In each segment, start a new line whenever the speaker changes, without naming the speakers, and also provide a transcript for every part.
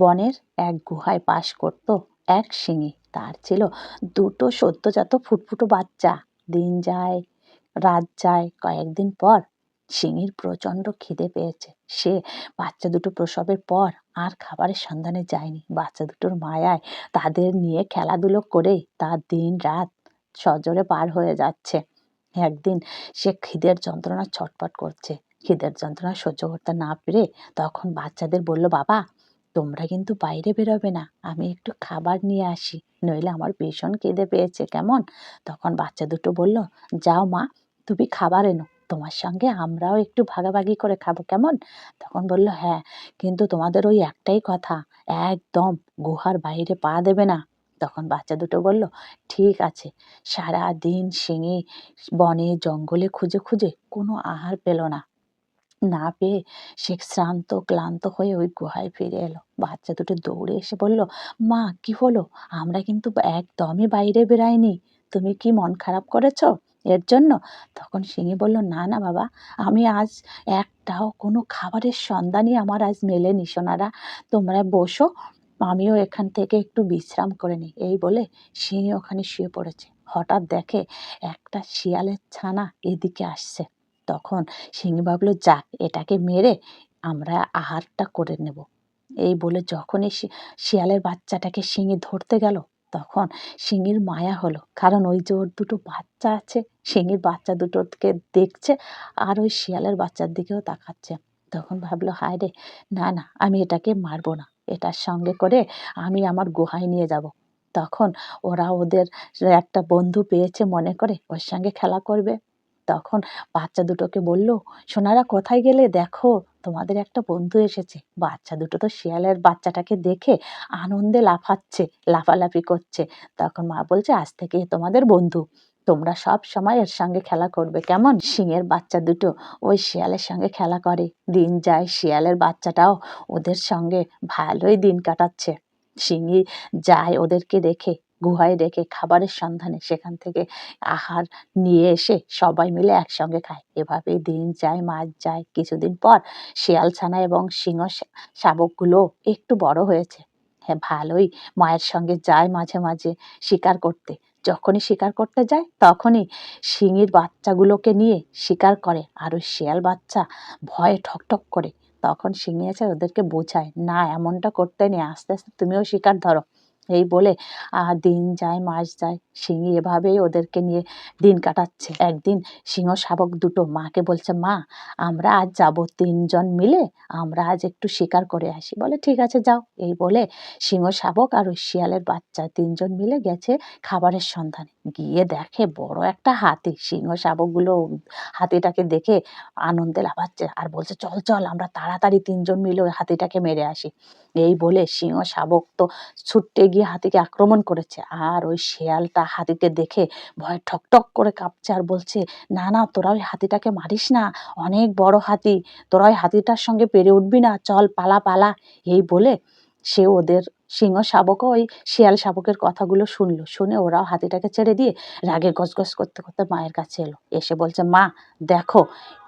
বনের এক গুহায় বাস করত এক শিঙি। তার ছিল দুটো সদ্যজাত ফুটফুটো বাচ্চা। দিন যায়, রাত যায়, কয়েকদিন পর শিঙির প্রচণ্ড খিদে পেয়েছে। সে বাচ্চা দুটো প্রসবের পর আর খাবারের সন্ধানে যায়নি। বাচ্চা দুটোর মায়ায় তাদের নিয়ে খেলাধুলো করেই তার দিন রাত সজোরে পার হয়ে যাচ্ছে। একদিন সে খিদের যন্ত্রণা ছটফট করছে। খিদের যন্ত্রণা সহ্য করতে না পেরে তখন বাচ্চাদের বলল, বাবা তোমরা কিন্তু বাইরে বেরোবে না। আমি একটু খাবার নিয়ে আসি। নইলে আমার ভীষণ খিদে পেয়েছে, কেমন? তখন বাচ্চা দুটো বলল, যাও মা, তুমি খাবার এনো। তোমার সঙ্গে আমরাও একটু ভাগাভাগি করে খাব, কেমন? তখন বলল হ্যাঁ কিন্তু তোমাদের ওই একটাই কথা, একদম গুহার বাইরে পা দেবে না। তখন বাচ্চা দুটো বলল, ঠিক আছে। সারা দিন শিঙে, বনে, জঙ্গলে খুঁজে খুঁজে কোনো আহার পেল না। না পেয়ে সে শ্রান্ত, ক্লান্ত হয়ে ওই গুহায় ফিরে এলো। বাচ্চা দুটো দৌড়ে এসে বলল, মা, কি হলো? আমরা কিন্তু একদমই বাইরে বেরাইনি তুমি কি মন খারাপ করেছ এর জন্য? তখন সিংহে বলল, না না, বাবা, আমি আজ একটাও কোনো খাবারের সন্ধানই আমার আজ মেলেনি, সোনারা। তোমরা বসো, আমিও এখান থেকে একটু বিশ্রাম করে নিই। এই বলে সিংহে ওখানে শুয়ে পড়েছে। হঠাৎ দেখে একটা শিয়ালের ছানা এদিকে আসছে। তখন সিংহ ভাবলো যাক এটাকে মেরে আমরা আহারটা করে নেব। এই বলে যখনই শিয়ালের বাচ্চাটাকে শিঙে ধরতে গেল, তখন শিঙির মায়া হলো। কারণ ওই যে ওর দুটো বাচ্চা আছে শিঙির বাচ্চা দুটোকে দেখছে আর ওই শিয়ালের বাচ্চার দিকেও তাকাচ্ছে। তখন ভাবলো, হায় রে, না না, আমি এটাকে মারবো না। এটার সঙ্গে করে আমি আমার গুহায় নিয়ে যাব। তখন ওরা ওদের একটা বন্ধু পেয়েছে মনে করে, ওর সঙ্গে খেলা করবে। তখন বাচ্চা দুটোকে বলল, সোনারা কোথায় গেলে? দেখো, তোমাদের একটা বন্ধু এসেছে। বাচ্চা দুটো তো শিয়ালের বাচ্চাটাকে দেখে আনন্দে লাফাচ্ছে, লাফালাফি করছে। তখন মা বলছে, আজ থেকে তোমাদের বন্ধু। তোমরা সব সময় এর সঙ্গে খেলা করবে। কেমন? শিঙের বাচ্চা দুটো ওই শিয়ালের সঙ্গে খেলা করে। দিন যায় শিয়ালের বাচ্চাটাও ওদের সঙ্গে ভালোই দিন কাটাচ্ছে। শিঙি যায় ওদেরকে রেখে গুহায় রেখে খাবারের সন্ধানে সেখান থেকে আহার নিয়ে এসে সবাই মিলে একসঙ্গে খায়। এভাবেই দিন যায়, মাস যায়। কিছুদিন পর শিয়াল ছানা এবং সিংহ শাবকগুলো একটু বড় হয়েছে। হ্যাঁ ভালোই মায়ের সঙ্গে যায় মাঝে মাঝে শিকার করতে। যখনই শিকার করতে যায়, তখনই শিঙির বাচ্চাগুলোকে নিয়ে শিকার করে আর ওই শিয়াল বাচ্চা ভয়ে ঠকঠক করে। তখন শিঙি আছে ওদেরকে বোঝায়, না, এমনটা করতে নেই। আস্তে আস্তে তুমিও শিকার ধরো। এই বলে আর দিন যায়, মাস যায়। সিংহী এভাবেই ওদেরকে নিয়ে দিন কাটাচ্ছে। একদিন সিংহ শাবক দুটো মাকে বলছে, মা, আমরা আজ যাব তিনজন মিলে, আমরা আজ একটু শিকার করে আসি। বলে, ঠিক আছে, যাও। এই বলে সিংহ শাবক আর ওই শিয়ালের বাচ্চা তিনজন মিলে গেছে খাবারের সন্ধানে। গিয়ে দেখে বড় একটা হাতি। সিংহ শাবকগুলো হাতিটাকে দেখে আনন্দে লাফাচ্ছে আর বলছে, চল চল, আমরা তাড়াতাড়ি তিনজন মিলে ওই হাতিটাকে মেরে আসি। এই বলে সিংহ শাবক তো ছুটতে গিয়ে হাতিকে আক্রমণ করেছে। আর ওই শেয়ালটা হাতিকে দেখে ভয় ঠকঠক করে কাঁপছে আর বলছে, না না, তোরা ওই হাতিটাকে মারিস না। অনেক বড় হাতি। তোরা ওই হাতিটার সঙ্গে পেরে উঠবি না। চল, পালা পালা। এই বলে সে ওদের সিংহ শাবকও ওই শিয়াল শাবকের কথাগুলো শুনলো। শুনে ওরাও হাতিটাকে ছেড়ে দিয়ে রাগে গজগজ করতে করতে মায়ের কাছে এলো। এসে বলছে, মা, দেখো,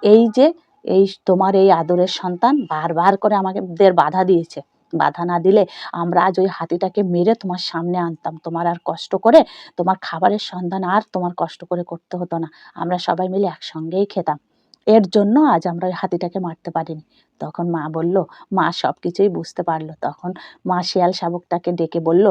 এই যে, এই তোমার এই আদরের সন্তান বারবার করে আমাদের বাধা দিয়েছে। বাধা না দিলে আমরা আজ ওই হাতিটাকে মেরে তোমার সামনে আনতাম। তোমার আর কষ্ট করে তোমার খাবারের সন্ধান আর তোমার কষ্ট করে করতে হতো না। আমরা সবাই মিলে একসঙ্গেই খেতাম। এর জন্য আজ আমরা ওই হাতিটাকে মারতে পারিনি। তখন মা বলল, মা সব কিছুই বুঝতে পারল। তখন মা শিয়াল শাবকটাকে ডেকে বলল,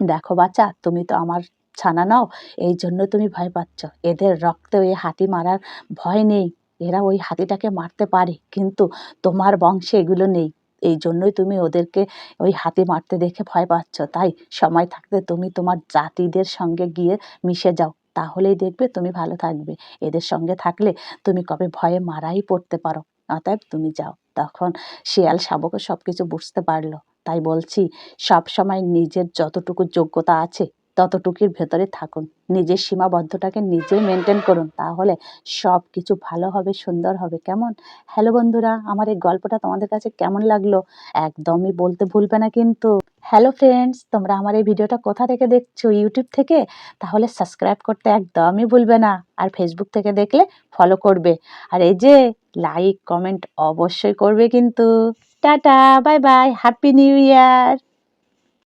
দেখো বাচ্চা, তুমি তো আমার ছানা নাও, এই জন্য তুমি ভয় পাচ্ছ। এদের রক্তে ওই হাতি মারার ভয় নেই। এরা ওই হাতিটাকে মারতে পারে, কিন্তু তোমার বংশে এগুলো নেই। এই জন্যই তুমি ওদেরকে ওই হাতি মারতে দেখে ভয় পাচ্ছ। তাই সময় থাকতে তুমি তোমার জাতিদের সঙ্গে গিয়ে মিশে যাও। তাহলেই দেখবে তুমি ভালো থাকবে। এদের সঙ্গে থাকলে তুমি কবে ভয়ে মারাই পড়তে পারো। অতএব তুমি যাও। তখন শিয়াল শাবকও সব কিছু বুঝতে পারল। তাই বলছি সব সময় নিজের যতটুকু যোগ্যতা আছে ততটুকুর ভেতরে থাকুন। নিজের সীমাবদ্ধটাকে নিজে মেনটেন করুন। তাহলে সব কিছু ভালো হবে, সুন্দর হবে। কেমন? হ্যালো বন্ধুরা, আমার এই গল্পটা তোমাদের কাছে কেমন লাগল? একদমই বলতে ভুলবে না কিন্তু। হ্যালো ফ্রেন্ডস তোমরা আমার এই ভিডিওটা কোথা থেকে দেখছ? ইউটিউব থেকে? তাহলে সাবস্ক্রাইব করতে একদমই ভুলবে না। আর ফেসবুক থেকে দেখলে ফলো করবে। আর এই যে লাইক কমেন্ট অবশ্যই করবে কিন্তু। Tata bye bye happy new year